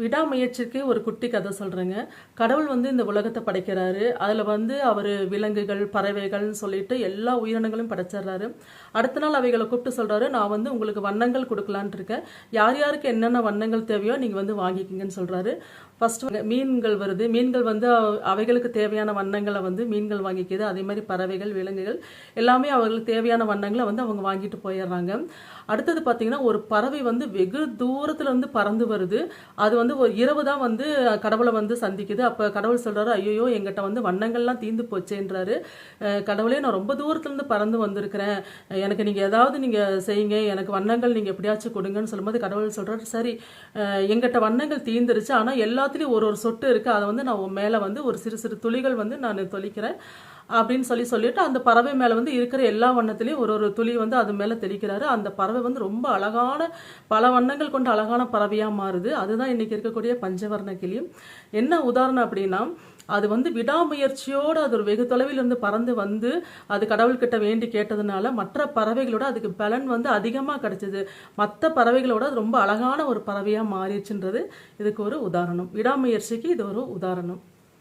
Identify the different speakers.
Speaker 1: விடாமுயற்சிக்கு ஒரு குட்டி கதை சொல்கிறேங்க கடவுள் வந்து இந்த உலகத்தை படைக்கிறாரு. அதில் வந்து அவர் விலங்குகள் பறவைகள்னு சொல்லிட்டு எல்லா உயிரினங்களும் படைச்சிடுறாரு. அடுத்த நாள் அவைகளை கூப்பிட்டு சொல்கிறாரு நான் வந்து உங்களுக்கு வண்ணங்கள் கொடுக்கலான் இருக்கேன். யார் யாருக்கு என்னென்ன வண்ணங்கள் தேவையோ நீங்கள் வந்து வாங்கிக்கிங்கன்னு சொல்கிறாரு ஃபஸ்ட்டு மீன்கள் வருது. மீன்கள் வந்து அவைகளுக்கு தேவையான வண்ணங்களை வந்து மீன்கள் வாங்கிக்குது. அதே மாதிரி பறவைகள் விலங்குகள் எல்லாமே அவர்களுக்கு தேவையான வண்ணங்களை வந்து அவங்க வாங்கிட்டு போயிடுறாங்க. அடுத்தது பார்த்தீங்கன்னா ஒரு பறவை வந்து வெகு தூரத்தில் இருந்து பறந்து வருது. அது வந்து ஒரு இரவு தான் வந்து கடவுளை வந்து சந்திக்குது. அப்போ கடவுள் சொல்கிறாரு ஐயோ எங்கிட்ட வந்து வண்ணங்கள்லாம் தீந்து போச்சேன்றாரு. கடவுளே நான் ரொம்ப தூரத்துலேருந்து பறந்து வந்திருக்கிறேன். எனக்கு நீங்கள் ஏதாவது நீங்கள் செய்யுங்க. எனக்கு வண்ணங்கள் நீங்கள் எப்படியாச்சும் கொடுங்கன்னு சொல்லும்போது கடவுள் சொல்கிறாரு சரி எங்கிட்ட வண்ணங்கள் தீந்துருச்சு. ஆனால் எல்லாத்துலேயும் ஒரு ஒரு சொட்டு இருக்குது அதை வந்து நான் உன் வந்து ஒரு சிறு சிறு துளிகள் வந்து நான் தொளிக்கிறேன். அப்படின்னு சொல்லி சொல்லிட்டு அந்த பறவை மேலே வந்து இருக்கிற எல்லா வண்ணத்துலேயும் ஒரு ஒரு துளி வந்து அது மேலே தெளிக்கிறாரு. அந்த பறவை வந்து ரொம்ப அழகான பல வண்ணங்கள் கொண்ட அழகான பறவையாக மாறுது. அதுதான் இன்னைக்கு இருக்கக்கூடிய பஞ்சவர்ண கிளி என்ன உதாரணம் அப்படின்னா அது வந்து விடாமுயற்சியோடு அது ஒரு வெகு தொலைவில் இருந்து பறந்து வந்து அது கடவுள்கிட்ட வேண்டி கேட்டதுனால மற்ற பறவைகளோட அதுக்கு பலன் வந்து அதிகமாக கிடைச்சது. மற்ற பறவைகளோட அது ரொம்ப அழகான ஒரு பறவையாக மாறிடுச்சுன்றது இதுக்கு ஒரு உதாரணம். விடாமுயற்சிக்கு இது ஒரு உதாரணம்.